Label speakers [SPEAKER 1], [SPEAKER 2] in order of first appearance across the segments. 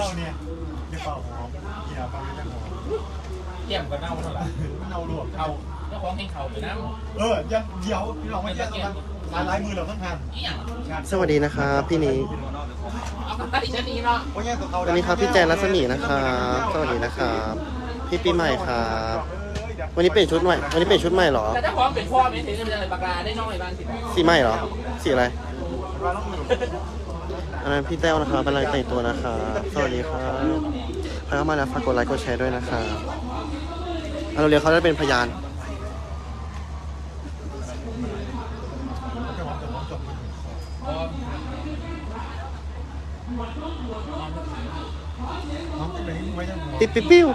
[SPEAKER 1] เต้าเนี่ยเดี๋ยวเป่าหอมกินเอาไปไม่ได้หอม
[SPEAKER 2] เยี่ยมก็เน่าเท่าไหร่
[SPEAKER 1] มันเอาลวก
[SPEAKER 2] เขาเจ้าของให้เขาไปน้
[SPEAKER 1] เออยังเดี๋ยวพี่ลองไม่แยกตรงนั้นลายลายมือเราทั้งทันำ
[SPEAKER 2] อีหยัง
[SPEAKER 3] สวัสดีนะครับพี่นิก
[SPEAKER 2] เอาไปดิฉันนี้เนาะ
[SPEAKER 1] เพราะแยกตัวเขา
[SPEAKER 3] สวัสดีครับพี่แจนรัศมีนะครับสวัสดีนะครับ พี่ปีใหม่ครับวันนี้เปลี่ยนชุดใหม่ วันนี้เปลี่ยนชุดใหม่เหรอ
[SPEAKER 2] แต่เจ้าของเป็นพ่อไม่ถึงจะเป็นอะไรปากกาได้น้อยบ้างสิ
[SPEAKER 3] สีใหม่เหรอ สีอะไร
[SPEAKER 1] เราต้ อั
[SPEAKER 3] นนั้นพี่แต้วนะครับกำลังแต่งตัวนะครับสวัสดีครับใครเข้ามาแล้วฝากกดไลค์กดแชร์ด้วยนะครับเอาเร็วๆเขาจะเป็นพยาน
[SPEAKER 1] ปิ๊
[SPEAKER 3] ปิ๊บปิ๊ว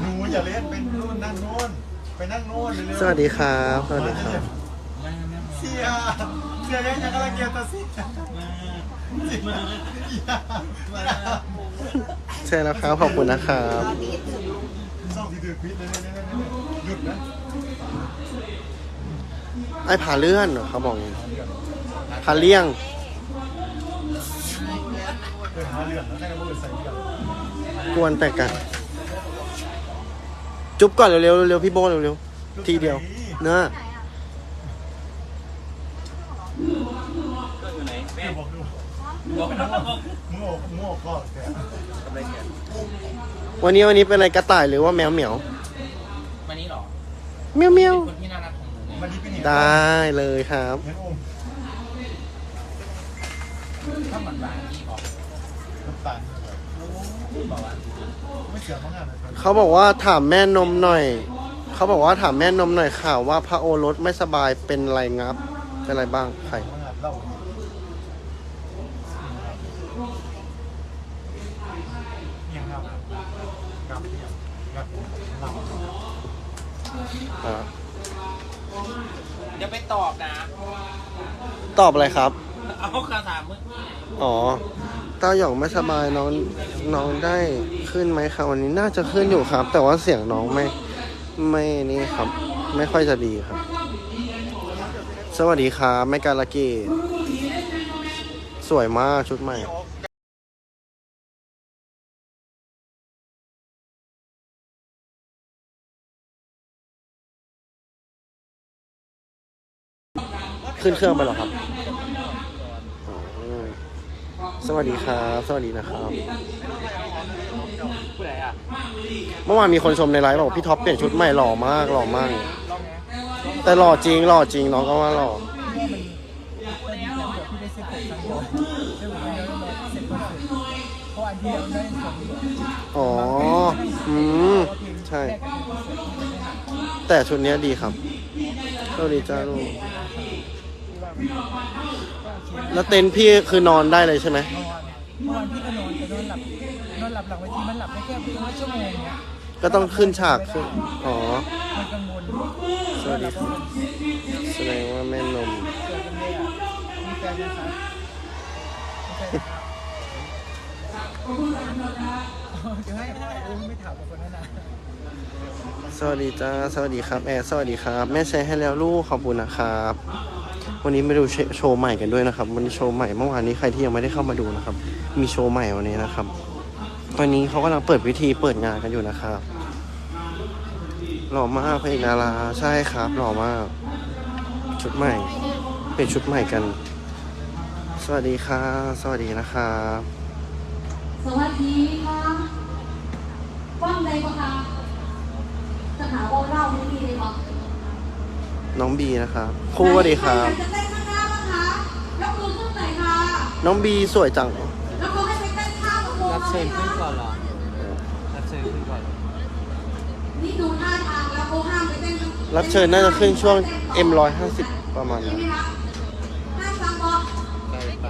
[SPEAKER 1] หนูอย่าเล่นเป็นนู่นนั่งโน่น ไปนั่งโน่นเร็ว
[SPEAKER 3] สวัสดีครับ สวัสดีครับ
[SPEAKER 1] เสียเสียยังยังกำลังเกียร์ตัวสิเสียมา
[SPEAKER 3] ใช่แล้วครับ ขอบคุณนะครับ
[SPEAKER 1] ซ่องที่ดือพิษเลยหยุดนะ
[SPEAKER 3] ไอ้ผาเลื่อนเหรอเขาบอกอย่างนี้ผาเลี่ยง
[SPEAKER 1] เดินหาเรื่องแล้วให้กระเบิดใส่เรื่อง
[SPEAKER 3] กวนแต่กัน จุ๊บก่อนเร็วๆเร็วๆพี่โบเร็วๆทีเดียวเนื้อ
[SPEAKER 1] แม่บอกดู
[SPEAKER 2] บอกนะ
[SPEAKER 1] มึงโอกมึงโอกก็แต่
[SPEAKER 3] วันนี้วันนี้เป็นอะไรกระต่ายหรือว่าแมวเหมียว
[SPEAKER 2] วันนี้หรอ
[SPEAKER 3] เมียวเมียว
[SPEAKER 2] คนที่น่ารักของหนู
[SPEAKER 1] มันนี้เป็นเหตุ
[SPEAKER 3] ได้เลยครับ
[SPEAKER 1] เห็นอม
[SPEAKER 2] ถ้ามันหวานที่บอก
[SPEAKER 1] น้ำตาล
[SPEAKER 2] บอกว่า
[SPEAKER 1] ไม่เสียมั้งอะ
[SPEAKER 3] เขาบอกว่าถามแม่นมหน่อย เขาบอกว่าถามแม่นมหน่อยข่าวว่าพระโอรสไม่สบายเป็นไรงับ เป็นอะไรบ้างใคร
[SPEAKER 1] มั้งอะเล่ายังครับกับเนี่ยกับหลับ
[SPEAKER 3] อ่า
[SPEAKER 2] เดี๋ยวไปตอบนะ
[SPEAKER 3] ตอบอะไรครับ
[SPEAKER 2] เอาคำถามเมื่อกี้
[SPEAKER 3] อ๋อเต้าหยองไม่สบายน้องน้องได้ขึ้นไหมครับวันนี้น่าจะขึ้นอยู่ครับ แต่ว่าเสียงน้องไม่ไม่นี่ครับ ไม่ค่อยจะดีครับ สวัสดีครับแม่การละเกดสวยมากชุดใหม่ขึ้นเครื่องไปหรอครับอืม สวัสดีครับ สวัสดีนะครับ
[SPEAKER 2] ผู้ใดอะ
[SPEAKER 3] เมื่อวานมีคนชมในไลฟ์บอกพี่ท็อปเปลี่ยนชุดใหม่หล่อมากหล่อมาก แต่หล่อจริงหล่อจริงน้องก็ว่าหล่ออ๋อ อืม ใช่ แต่ชุดเนี้ยดีครับสวัสดีจ้าลูก แล้วเต็นท์พี่คือนอนได้เลยใช่ไหม
[SPEAKER 4] เมื่อวานพี่ก็นอนแต่นอนหลับนอนหลับหลังเวทีมันหลับได้แค่ประมาณชั่วโมงเนี้ย
[SPEAKER 3] ก็ต้องขึ้นฉากขึ้นอ๋อ
[SPEAKER 4] มันกังวล
[SPEAKER 3] สวัสดีครับ แสดงว่าแม่นม
[SPEAKER 4] เกิดกันเลยอะมีแฟนยังครับมีแฟนยังครับเดี๋ยวให้โอ้ไม่ถามกับคนนั้นนะ
[SPEAKER 3] สวัสดีจ้า สวัสดีครับ แอร์สวัสดีครับ แม่แชร์ให้แล้วลูกขอบคุณนะครับ วันนี้มาดูโชว์ใหม่กันด้วยนะครับ วันนี้โชว์ใหม่เมื่อวานนี้ใครที่ยังไม่ได้เข้ามาดูนะครับ มีโชว์ใหม่วันนี้นะครับวันนี้เขากำลังเปิดวิธีเปิดงานกันอยู่นะครับหล่อมากพระเอกดาราใช่ครับหล่อมากชุดใหม่ เป็นชุดใหม่กัน สวัสดีครับสวัสดีนะครับ
[SPEAKER 5] สวัสดีค่ะว่างใดปะคะสถาบันเล่าไม่ดีเลยปะ
[SPEAKER 3] น้องบีนะครับครูสวัสดีครับ
[SPEAKER 5] ใจะเต้นข้างหน้าบ้างคะยกมือขึ้นหน่อยค่ะ
[SPEAKER 3] น้องบีสวยจัง
[SPEAKER 5] แล้วก็ให้ไปเต้นข้างกับวง
[SPEAKER 4] รับเชิญขึ้นก่อน
[SPEAKER 5] เห
[SPEAKER 4] เหรอ รับเชิญขึ้นก่อน
[SPEAKER 5] นี่ดูท่าทางแล้วเขาห้ามไปเต้นข้าง
[SPEAKER 3] รับเชิญน่าจะขึ้นช่วง M150 ประมาณ
[SPEAKER 5] ใช่
[SPEAKER 3] นั้น
[SPEAKER 5] ไหมคะห้ามฟังบอก
[SPEAKER 4] ไปไป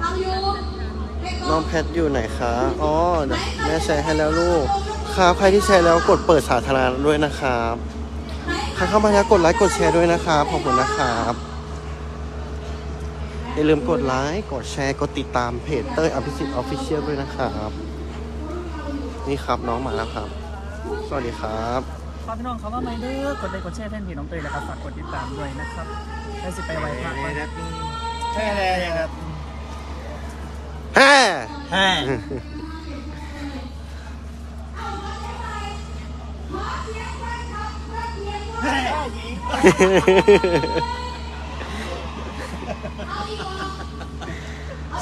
[SPEAKER 5] ฟังอยู่ให้ก
[SPEAKER 3] น้องแพทอยู่ไหนคะ อ๋อเดี๋ยวแม่แชร์ให้แล้วลูกครับใครที่แชร์แล้วกดเปิดสาธารณะด้วยนะครับใค รเข้ามาแล้วกดไลค์กดแชร์ด้วยนะครับขอบคุณนะครับอย่าลืมกดไลค์กดแชร์กดติดตามเพจเต้ยอภิสิทธิ์ออฟฟิเชียลด้วยนะครับนี่ครับน้องมาแล้วครับ สวัสดีครับ
[SPEAKER 4] ฝากพี่น้องเขาว่าไม่เด้อกดไลค์กดแชร์แทนพี่น้องเตยนะครับฝากกดติดตามด้วยนะครับได้สิไปไว้พระวัน
[SPEAKER 1] ใช่เลยครับ
[SPEAKER 3] แฮ่
[SPEAKER 1] แฮ่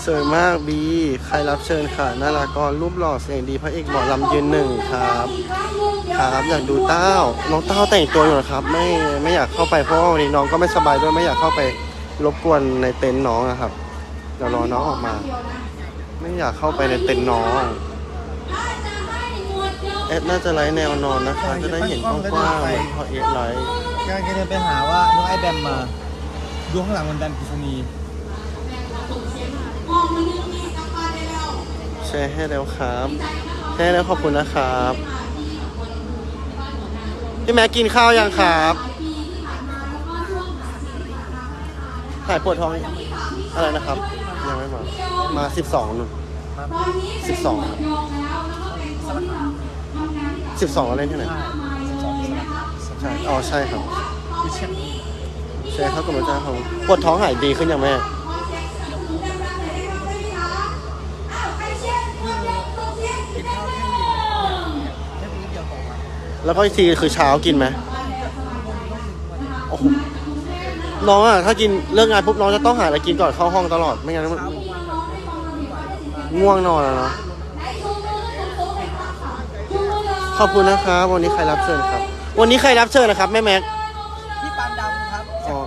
[SPEAKER 3] สวยมากบี ใครรับเชิญค่ะ น่ารากรรูปหล่อเสียงดีพระเอกหมอลำยืนหนึ่งครับ ครับอยากดูเต้า น้องเต้าแต่งตัวอยู่นะครับ ไม่ไม่อยากเข้าไปเพราะว่าวันนี้น้องก็ไม่สบายด้วยไม่อยากเข้าไปรบกวนในเต็นท์น้องอะครับ เดี๋ยวรอน้องออกมา ไม่อยากเข้าไปในเต็นท์น้อง แอดน่าจะไลฟ์แนวนอนนะคะ จะได้เห็นกว้างๆเหมือนพอเอสไลฟ์
[SPEAKER 1] กำลังจะเดินไปหาว่าน้องไอแบมมาดูข้างหลังมันแบมกิษณี
[SPEAKER 3] แชร์ให้แล้วครับแชร์ให้แล้วขอบคุณนะครับพี่แม็กกินข้าวยังครับถ่ายปวดท้องอะไรนะครับ ยังไม่มา มาสิบสองนุ่นสิบสอง สิบสองเล่นที่ไหนใช่อ๋อใช่ครับใช่ครับกำลังจะครับปวดท้องหายดีขึ้นยังแม่แล้วก็อีกทีคือเช้ากินไหมโอ้โหน้องอะถ้ากินเลิกงานปุ๊บน้องจะต้องหาอะไรกินก่อนเข้าห้องตลอด ไม่งั้นมันง่วงนอนแล้วเนาะ ขอบคุณนะครับวันนี้ใครรับเชิญครับ วันนี้ใครรับเชิญนะครับแม่แม็ก
[SPEAKER 4] พี่ปานดำครับ
[SPEAKER 3] อ๋อ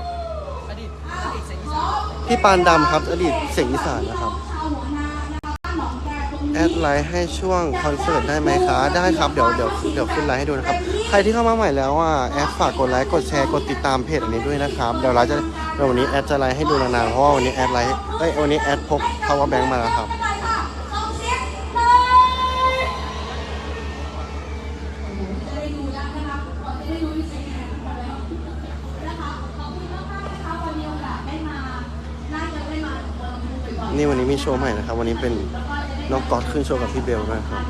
[SPEAKER 4] อดีตอดีตเสียงอีสาน
[SPEAKER 3] พี่ปานดำครับ อดีตเสียงอีสานนะครับแอดไลน์ให้ช่วงคอนเสิร์ตได้ไหมคะได้ครับเดี๋ยวเดี๋ยวเดี๋ยวขึ้นไลน์ให้ดูนะครับ ใครที่เข้ามาใหม่แล้วอะแอดฝากกดไลค์กดแชร์กดติดตามเพจอันนี้ด้วยนะครับเดี๋ยวเราจะเดี๋ยววันนี้แอดจะไลน์ให้ดูนานๆเพราะว่าวันนี้แอดไลน์เอ้ยวันนี้แอดพก power bank มาแล้วครับ นี่วันนี้มีโชว์ใหม่นะครับ วันนี้เป็นน้องก๊อตขึ้นโชว์กับพี่เบลด้วยครับ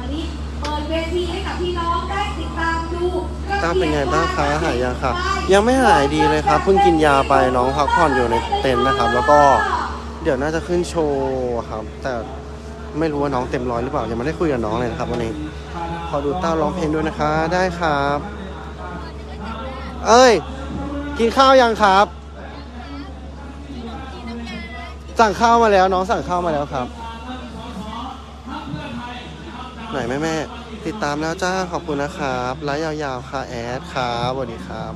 [SPEAKER 5] เปิดเวทีให้กับพี่น้องได้ติดตามดู
[SPEAKER 3] ตาเป็นไงบ้างคะหายยังครับยังไม่หายดีเลยครับเพิ่งกินยาไปน้องพักผ่อนอยู่ในเต็นท์นะครับ แล้วก็เดี๋ยวน่าจะขึ้นโชว์ครับ แต่ไม่รู้ว่าน้องเต็มร้อยหรือเปล่ายังไม่ได้คุยกับน้องเลยนะครับวันนี้ขอดูเต้าร้องเพลงด้วยนะคะ ได้ครับ เอ้ย กินข้าวยังครับ สั่งข้าวมาแล้วน้องสั่งข้าวมาแล้วครับ ไหนแม่แม่ติดตามแล้วจ้าขอบคุณนะครับไลฟ์ยาวๆค่ะแอดครับสวัสดีครับ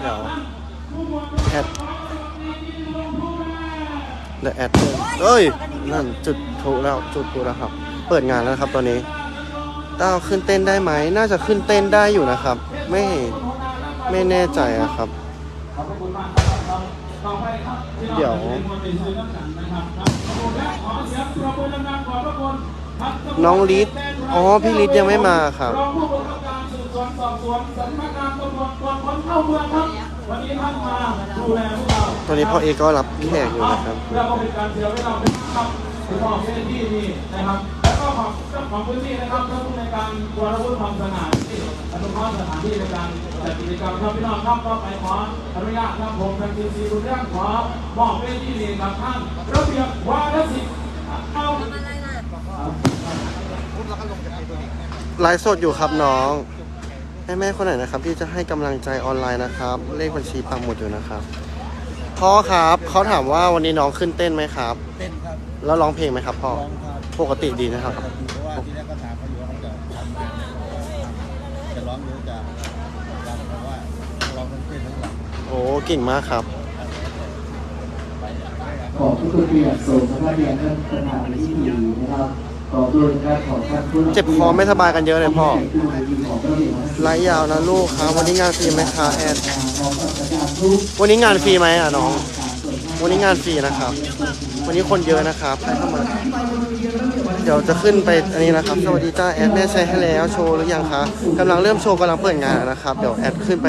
[SPEAKER 3] เดี๋ยวแอดเดี๋ยวแอดเอ้ยนั่นจุดถูกแล้วจุดถูกแล้วครับ เปิดงานแล้วนะครับตอนนี้ต้าขึ้นเต้นได้ไหม น่าจะขึ้นเต้นได้อยู่นะครับ ไม่ไม่แน่ใจอะครับ เดี๋ยวน้องลิศอ๋อ พี่ลิศยังไม่มาครับตอนนี้พ่อเอก็รับแขกอยู่นะครับ
[SPEAKER 6] เพื่อป้องกันการเสียเวลาไปครับที่ของพื้นที่นี่นะครับ ของเจ้าของพื้นที่นะครับท่านผู้ในการวรวุฒิทำสถาที่อนุเคราะห์สถานที่ในการจัดกิจกรรมครับพี่น้องครับก็ไปขออนุญาตครับผมทางทีมซีบุญเรื่องขอมอบเวทีนี้กับท่านระเบียบวาทศิลป์เอา
[SPEAKER 3] ไลฟ์สดอยู่ครับน้องแม่แม่คนไหนนะครับ ที่จะให้กำลังใจออนไลน์นะครับ เลขบัญชีปังหมดอยู่นะครับพ่อครับเขาถามว่าวันนี้น้องขึ้นเต้นไหมครับ
[SPEAKER 1] เต้นครับ
[SPEAKER 3] แล้วร้องเพลงไหมครับพ่อ
[SPEAKER 1] ร้องครับ
[SPEAKER 3] ปกติดีนะครับ
[SPEAKER 1] เพราะว่าที่แรกก็ถามเขาอยู่ว่าเขาจะทำแบบไหนจะร้องหรือจะรำเพราะว่าร้องทั้งเต้นทั้งรำ
[SPEAKER 3] โอ้เก่งมากครับ
[SPEAKER 7] ขอบทุกคนเรียนส่งพระเรียนท่านประธานในที่ดีนะครับขอบคุณครับขอบท่านผู้หลัก
[SPEAKER 3] เจ็บคอไม่สบายกันเยอะเลยพ่อ
[SPEAKER 7] ผู้ใหญ่ผู้ของพระเรียน
[SPEAKER 3] ไลฟ์ยาวนะลูกครับ วันนี้งานฟรีไหมคะแอด
[SPEAKER 7] ของประธานทุก
[SPEAKER 3] วันนี้งานฟรีไหมอะน้อง วันนี้งานฟรีนะครับ วันนี้คนเยอะนะครับให้เข้ามา เดี๋ยวจะขึ้นไปอันนี้นะครับ สวัสดีจ้าแอดแม่ใช้ให้แล้วโชว์หรือยังคะกำลังเริ่มโชว์กำลังเปิดงานนะครับ เดี๋ยวแอดขึ้นไป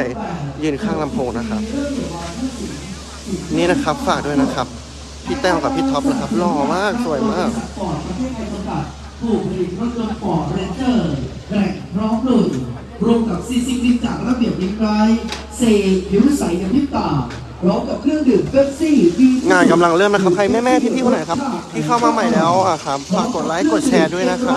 [SPEAKER 3] ยืนข้างลำโพงนะครับ นี่นะครับฝากด้วยนะครับพี่แต้วกับพี่ท็อปนะครับหล่อมากสวยมาก
[SPEAKER 7] ผู้ผลิตรถยนต์ฟอร์ดเรนเจอร์แกร่งพร้อมลุยรวมกับซีซิกลิจากระเบียบยิ้มไรเซผิวใสในพริบตา ร้อมกับเครื่องดื่มเป๊ปซี่ดี
[SPEAKER 3] งานกำลังเริ่มนะครับ ใครแม่ๆพี่ๆคนไหนครับ ที่เข้ามาใหม่แล้วอะครับฝากกดไลค์กดแชร์ด้วยนะครับ